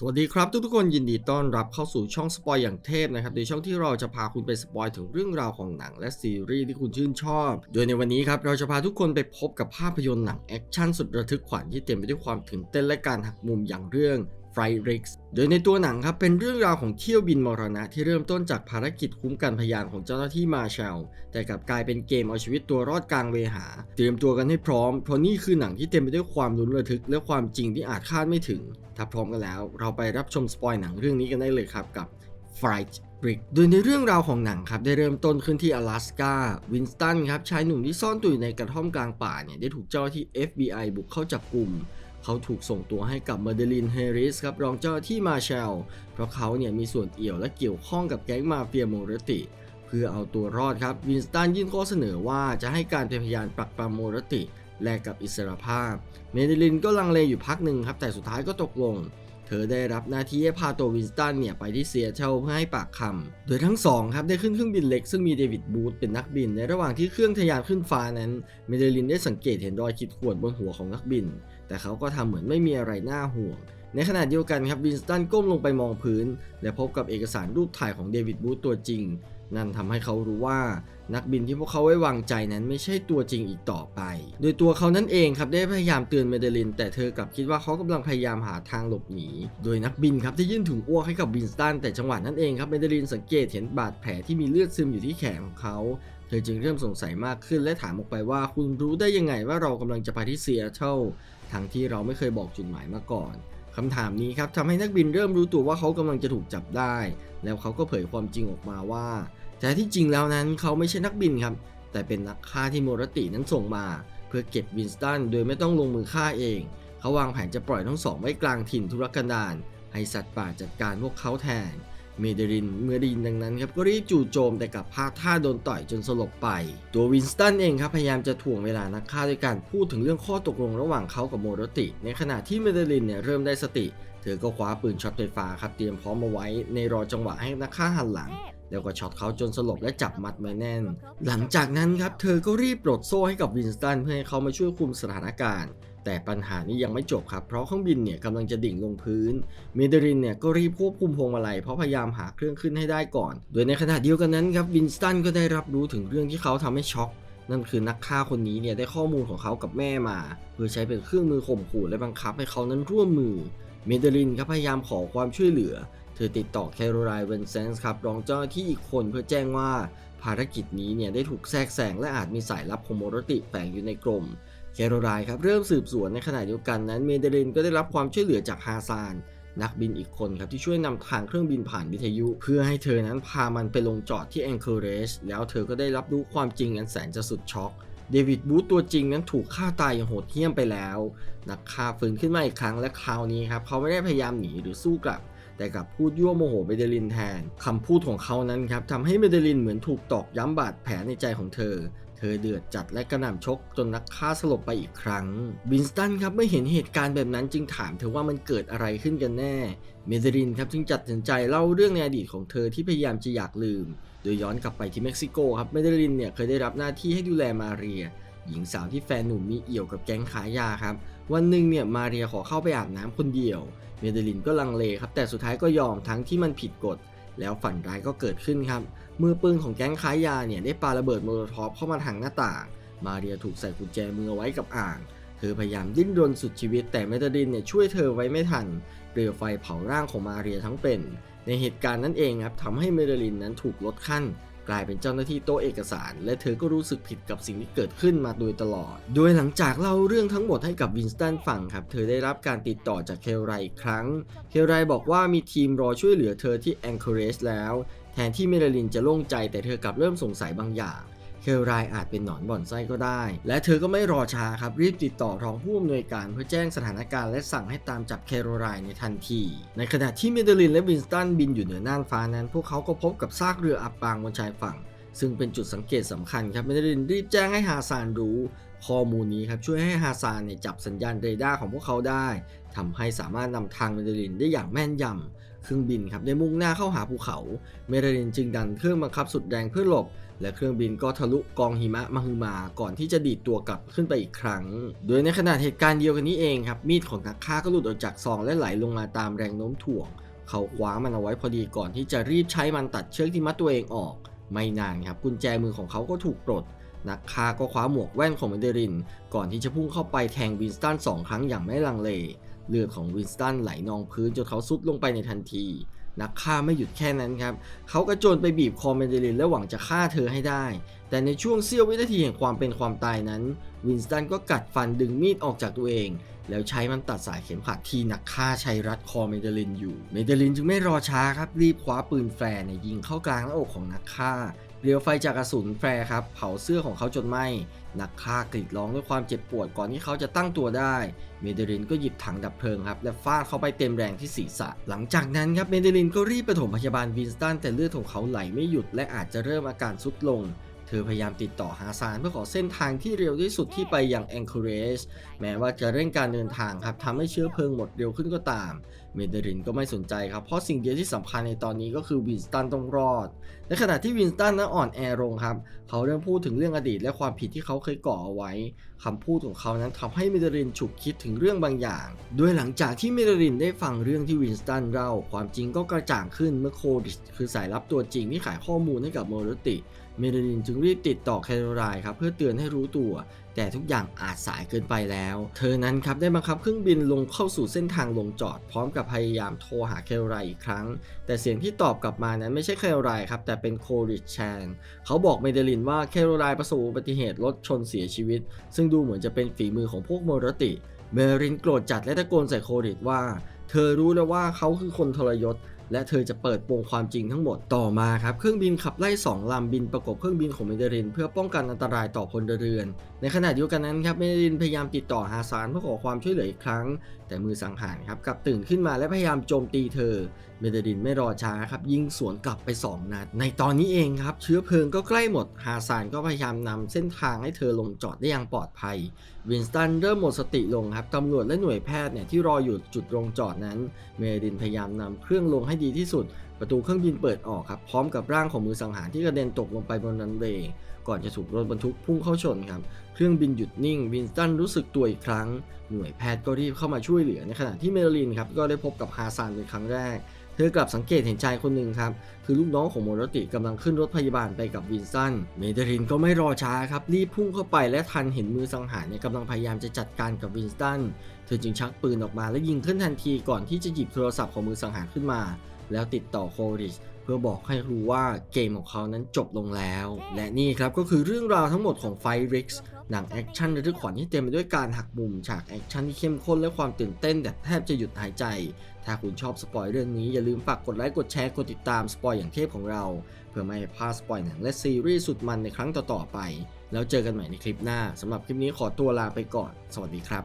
สวัสดีครับทุกๆคนยินดีต้อนรับเข้าสู่ช่องสปอยอย่างเทพนะครับโดยช่องที่เราจะพาคุณไปสปอยถึงเรื่องราวของหนังและซีรีส์ที่คุณชื่นชอบ โดยในวันนี้ครับเราจะพาทุกคนไปพบกับภาพยนตร์หนังแอคชั่นสุดระทึกขวัญที่เต็มไปด้วยความตื่นเต้นและการหักมุมอย่างเรื่อง f r i r i x โดยในตัวหนังครับเป็นเรื่องราวของเที่ยวบินมรณะที่เริ่มต้นจากภารกิจคุ้มกันพยานของเจ้าหน้าที่มาแชล แต่กลับกลายเป็นเกมเอาชีวิตตัวรอดกลางเวหา เตรียมตัวกันให้พร้อม เพราะนี่คือหนังที่เต็มไปด้วยความลุ้นระทึก และความจริงที่อาจคาดไม่ถึง ถ้าพร้อมกันแล้ว เราไปรับชมสปอยหนังเรื่องนี้กันได้เลยครับกับ Fright Brick โดยในเรื่องราวของหนังครับได้เริ่มต้นขึ้นที่阿拉斯กาวินสตันครับชายหนุ่มที่ซ่อนตัวอยู่ในกระท่อมกลางป่าเนี่ยได้ถูกเจ้าหน้าที่ FBI บุกเข้าจับกลุ่ม เขาถูกส่งตัวให้กับเมเดลินเฮริสครับรองเจ้าที่มาแชล เพราะเขาเนี่ยมีส่วนเอี่ยวและเกี่ยวข้องกับแก๊งมาเฟียโมรติ เพื่อเอาตัวรอดครับวินสตันยื่นข้อเสนอว่าจะให้การเป็นพยานปรักปรำโมรติแลกกับอิสรภาพ เมเดลินก็ลังเลอยู่พักหนึ่งครับแต่สุดท้ายก็ตกลง เธอได้รับหน้าที่ให้พาตัววินสตันเนี่ยไปที่เซียเทลเพื่อให้ปากคำ โดยทั้งสองครับได้ขึ้นเครื่องบินเล็กซึ่งมีเดวิดบูธเป็นนักบิน ในระหว่างที่เครื่องทะยานขึ้นฟ้านั้น เมเดลินได้สังเกตเห็นรอยขีดข่วนบนหัวของนักบิน แต่เขาก็ทำเหมือนไม่มีอะไรน่าห่วง ในขณะเดียวกันครับวินสตันก้มลงไปมองพื้น และพบกับเอกสารรูปถ่ายของเดวิดบูธตัวจริง นั่นทำให้เขารู้ว่านักบินที่พวกเขาไว้วางใจนั้นไม่ใช่ตัวจริงอีกต่อไป โดยตัวเขานั่นเองครับได้พยายามเตือนเมเดลิน แต่เธอกลับคิดว่าเขากำลังพยายามหาทางหลบหนี โดยนักบินครับได้ยื่นถุงอ้วกให้กับวินสตันแต่จังหวะนั้นเองครับเมเดลินสังเกตเห็นบาดแผลที่มีเลือดซึมอยู่ที่แขนของเขา เธอจึงเริ่มสงสัยมากขึ้นและถามออกไปว่าคุณรู้ได้ยังไงว่าเรากำลังจะไปที่เซียเทล ทั้งที่เราไม่เคยบอกจุดหมายมาก่อนคำถามนี้ครับทำให้นักบินเริ่มรู้ตัวว่าเขากำลังจะถูกจับได้ แล้วเขาก็เผยความจริงออกมาว่า แต่ที่จริงแล้วนั้นเขาไม่ใช่นักบินครับ แต่เป็นนักฆ่าที่โมรตินั้นส่งมา เพื่อเก็บวินสตันโดยไม่ต้องลงมือฆ่าเอง เขาวางแผนจะปล่อยทั้งสองไว้กลางถิ่นธุรกันดารให้สัตว์ป่าจัดการพวกเขาแทน เมเดรินเมื่อไดยินดังนั้นครับก็รีบจู่โจมแต่กลับพลาดท่าโดนต่อยจนสลบไป ตัววินสตันเองครับพยายามจะถ่วงเวลานักฆ่าด้วยการพูดถึงเรื่องข้อตกลงระหว่างเขากับโมโรติ ในขณะที่เมเดรินเนี่ยเริ่มได้สติ เธอก็คว้าปืนช็อตไฟฟ้าครับเตรียมพร้อมมาไว้ในรอจังหวะให้นักฆ่าหันหลังแล้วก็ช็อตเขาจนสลบและจับมัดไว้แน่น หลังจากนั้นครับเธอก็รีบปลดโซ่ให้กับวินสตันเพื่อให้เขามาช่วยคุมสถานการณ์ แต่ปัญหานี้ยังไม่จบครับ เพราะเครื่องบินเนี่ยกำลังจะดิ่งลงพื้น เมเดรินเนี่ยก็รีบควบคุมพวงมาลัยเพราะพยายามหาเครื่องขึ้นให้ได้ก่อน โดยในขณะเดียวกันนั้นครับวินสตันก็ได้รับรู้ถึงเรื่องที่เขาทำให้ช็อกนั่นคือนักฆ่าคนนี้เนี่ยได้ข้อมูลของเขากับแม่มา เพื่อใช้เป็นเครื่องมือข่มขู่และบังคับให้เขานั้นร่วมมือ เมเดลินครับพยายามขอความช่วยเหลือ เธอติดต่อแคโรไลน์เวนเซนส์ครับรองเจ้าหน้าที่อีกคนเพื่อแจ้งว่า ภารกิจนี้เนี่ยได้ถูกแทรกแซงและอาจมีสายลับของโมรติแฝงอยู่ในกรม แคโรไลน์ครับเริ่มสืบสวนในขณะเดียวกันนั้นเมเดลินก็ได้รับความช่วยเหลือจากฮาซานนักบินอีกคนครับที่ช่วยนำทางเครื่องบินผ่านวิทยุ เพื่อให้เธอนั้นพามันไปลงจอดที่แองเกอร์เรจแล้วเธอก็ได้รับรู้ความจริงอันแสนจะสุดช็อกเดวิดบูธตัวจริงนั้นถูกฆ่าตายอย่างโหดเหี้ยมไปแล้ว นักฆ่าฟื้นขึ้นมาอีกครั้งและคราวนี้ครับเขาไม่ได้พยายามหนีหรือสู้กลับ แต่กลับพูดยั่วโมโหเมเดลินแทนคำพูดของเขานั้นครับทำให้เมเดลินเหมือนถูกตอกย้ำบาดแผลในใจของเธอ เธอเดือดจัดและกระหน่ำชกจนนักฆ่าสลบไปอีกครั้ง วินสตันครับเมื่อเห็นเหตุการณ์แบบนั้นจึงถามเธอว่ามันเกิดอะไรขึ้นกันแน่ เมเดลินครับจึงจัดสินใจเล่าเรื่องในอดีตของเธอที่พยายามจะอยากลืม โดยย้อนกลับไปที่เม็กซิโกครับเมเดลินเนี่ยเคยได้รับหน้าที่ให้ดูแลมาเรีย หญิงสาวที่แฟนหนุ่มมีเอี่ยวกับแก๊งขายยาครับ วันหนึ่งเนี่ยมาเรียขอเข้าไปอาบน้ำคนเดียว เมเดลินก็ลังเลครับแต่สุดท้ายก็ยอมทั้งที่มันผิดกฎ แล้วฝันร้ายก็เกิดขึ้นครับ มือปืนของแก๊งค้ายาเนี่ยได้ปาระเบิดโมโลทอฟเข้ามาทางหน้าต่าง มาเรียถูกใส่กุญแจมือไว้กับอ่าง เธอพยายามดิ้นรนสุดชีวิต แต่เมเดลินเนี่ยช่วยเธอไว้ไม่ทัน เปลวไฟเผาร่างของมาเรียทั้งเป็น ในเหตุการณ์นั้นเองครับทำให้เมเดลินนั้นถูกลดขั้น กลายเป็นเจ้าหน้าที่โต๊ะเอกสาร และเธอก็รู้สึกผิดกับสิ่งที่เกิดขึ้นมาโดยตลอด โดยหลังจากเล่าเรื่องทั้งหมดให้กับวินสตันฟังครับ เธอได้รับการติดต่อจากเคลไรอีกครั้ง เคลไรบอกว่ามีทีมรอช่วยเหลือเธอที่แองเคอร์เรจแล้ว แทนที่เมลลินจะโล่งใจแต่เธอกลับเริ่มสงสัยบางอย่าง เคลไรอาจเป็นหนอนบ่อนไส้ก็ได้ และเธอก็ไม่รอช้าครับรีบติดต่อรองผู้อำนวยการเพื่อแจ้งสถานการณ์และสั่งให้ตามจับเคลไรในทันที ในขณะที่เมเดลินและวินสตันบินอยู่เหนือน่านฟ้านั้น พวกเขาก็พบกับซากเรืออับปางบนชายฝั่ง ซึ่งเป็นจุดสังเกตสำคัญครับเมเดลินรีบแจ้งให้ฮาซานรู้ข้อมูลนี้ครับช่วยให้ฮาซานเนี่ยจับสัญญาณเรดาร์ของพวกเขาได้ทำให้สามารถนำทางเมเดลินได้อย่างแม่นยำ เครื่องบินครับได้มุ่งหน้าเข้าหาภูเขา เมเดลินจึงดันเครื่องบังคับสุดแรงเพื่อหลบ และเครื่องบินก็ทะลุกองหิมะมหึมา ก่อนที่จะดีดตัวกลับขึ้นไปอีกครั้ง โดยในขณะเหตุการณ์เดียวกันนี้เองครับมีดของนักฆ่าก็หลุดออกจากซองและไหลลงมาตามแรงโน้มถ่วง เขาคว้ามันเอาไว้พอดีก่อนที่จะรีบใช้มันตัดเชือกที่มัดตัวเองออก ไม่นานครับกุญแจมือของเขาก็ถูกปลดนักฆ่าก็คว้าหมวกแว่นของเมเดริน ก่อนที่จะพุ่งเข้าไปแทงวินสตันสองครั้งอย่างไม่ลังเล เลือดของวินสตันไหลนองพื้นจนเขาซุดลงไปในทันที นักฆ่าไม่หยุดแค่นั้นครับ เขากระโจนไปบีบคอเมเดลินและหวังจะฆ่าเธอให้ได้ แต่ในช่วงเสี้ยววินาทีแห่งความเป็นความตายนั้น วินสตันก็กัดฟันดึงมีดออกจากตัวเอง แล้วใช้มันตัดสายเข็มขัดที่นักฆ่าใช้รัดคอเมเดลินอยู่ เมเดลินจึงไม่รอช้าครับรีบคว้าปืนแฟร์เนี่ยยิงเข้ากลางหน้าอกของนักฆ่า เรียวไฟจากกระสุนแฟร์ครับ เผาเสื้อของเขาจนไหม้ นักฆ่ากรีดร้องด้วยความเจ็บปวดก่อนที่เขาจะตั้งตัวได้ เมเดลินก็หยิบถังดับเพลิงครับ และฟาดเข้าไปเต็มแรงที่ศีรษะ หลังจากนั้นครับ เมเดลินก็รีบไปถมพยาบาลวินสตันแต่เลือดของเขาไหลไม่หยุดและอาจจะเริ่มอาการทรุดลง เธอพยายามติดต่อฮาซานเพื่อขอเส้นทางที่เร็วที่สุดที่ไปยังแองเคเรสแม้ว่าจะเร่งการเดินทางครับทำให้เชื้อเพลิงหมดเร็วขึ้นก็ตาม เมเดรินก็ไม่สนใจครับ เพราะสิ่งเดียวที่สำคัญในตอนนี้ก็คือวินสตันต้องรอด ในขณะที่วินสตันนั้นอ่อนแอลงครับ เขาเริ่มพูดถึงเรื่องอดีตและความผิดที่เขาเคยก่อเอาไว้คำพูดของเขานั้นทำให้เมเดรินฉุกคิดถึงเรื่องบางอย่าง โดยหลังจากที่เมเดรินได้ฟังเรื่องที่วินสตันเล่าความจริงก็กระจ่างขึ้นเมื่อโคดิชคือสายลับตัวจริงที่ขายข้อมูลให้กับโมโรติ เมเดรินจึงรีบติดต่อแคโรไลน์ครับเพื่อเตือนให้รู้ตัว แต่ทุกอย่างอาจสายเกินไปแล้ว เธอนั้นครับได้บังคับเครื่องบินลงเข้าสู่เส้นทางลงจอดพร้อมกับพยายามโทรหาแคโรไลน์อีกครั้ง แต่เสียงที่ตอบกลับมานั้นไม่ใช่แคโรไลน์ครับแต่เป็นโคริชแชนเขาบอกเมเดลินว่าแคโรไลน์ประสบอุบัติเหตุรถชนเสียชีวิต ซึ่งดูเหมือนจะเป็นฝีมือของพวกโมรติเมเดลินโกรธจัดและตะโกนใส่โคริชว่า เธอรู้แล้วว่าเขาคือคนทรยศ และเธอจะเปิดโปงความจริงทั้งหมดต่อมาครับเครื่องบินขับไล่ 2 ลำบินประกบเครื่องบินของเมเดริน เพื่อป้องกันอันตรายต่อพลเรือน ในขณะเดียวกันนั้นครับเมเดรินพยายามติดต่อฮาซานเพื่อขอความช่วยเหลืออีกครั้ง แต่มือสังหารครับกลับตื่นขึ้นมาและพยายามโจมตีเธอเมเดรินไม่รอช้าครับยิงสวนกลับไป 2 นัด ในตอนนี้เองครับเชื้อเพลิงก็ใกล้หมด ฮาซานก็พยายามนำเส้นทางให้เธอลงจอดได้อย่างปลอดภัย วินสตันเริ่มหมดสติลงครับตำรวจและหน่วยแพทย์เนี่ยที่รออยู่จุดลงจอดนั้น เมเดรินพยายามนำเครื่องลงให้ดีที่สุด ประตูเครื่องบินเปิดออกครับพร้อมกับร่างของมือสังหารที่กระเด็นตกลงไปบนรันเวย์ก่อนจะถูกรถบรรทุกพุ่งเข้าชนครับ เครื่องบินหยุดนิ่ง วินสตันรู้สึกตัวอีกครั้ง หน่วยแพทย์ก็รีบเข้ามาช่วยเหลือในขณะที่เมเดลินครับก็ได้พบกับฮาซานเป็นครั้งแรก เธอกลับสังเกตเห็นชายคนหนึ่งครับ คือลูกน้องของโมรติกำลังขึ้นรถพยาบาลไปกับวินสตัน เมเดรินก็ไม่รอช้าครับรีบพุ่งเข้าไปและทันเห็นมือสังหารเนี่ยกำลังพยายามจะจัดการกับวินสตัน เธอจึงชักปืนออกมาและยิงขึ้นทันทีก่อนที่จะหยิบโทรศัพท์ของมือสังหารขึ้นมา แล้วติดต่อโคริชเพื่อบอกให้รู้ว่าเกมของเขานั้นจบลงแล้ว และนี่ครับก็คือเรื่องราวทั้งหมดของไฟริกส์หนังแอคชั่นระทึกขวัญที่เต็มไปด้วยการหักมุมฉากแอคชั่นที่เข้มข้นและความตื่นเต้นแบบแทบจะหยุดหายใจ ถ้าคุณชอบสปอยเรื่องนี้อย่าลืมฝากกดไลค์กดแชร์กดติดตามสปอยอย่างเทพของเรา เพื่อไม่ให้พลาดสปอยหนังและซีรีส์สุดมันในครั้งต่อๆไป แล้วเจอกันใหม่ในคลิปหน้าสำหรับคลิปนี้ขอตัวลาไปก่อน สวัสดีครับ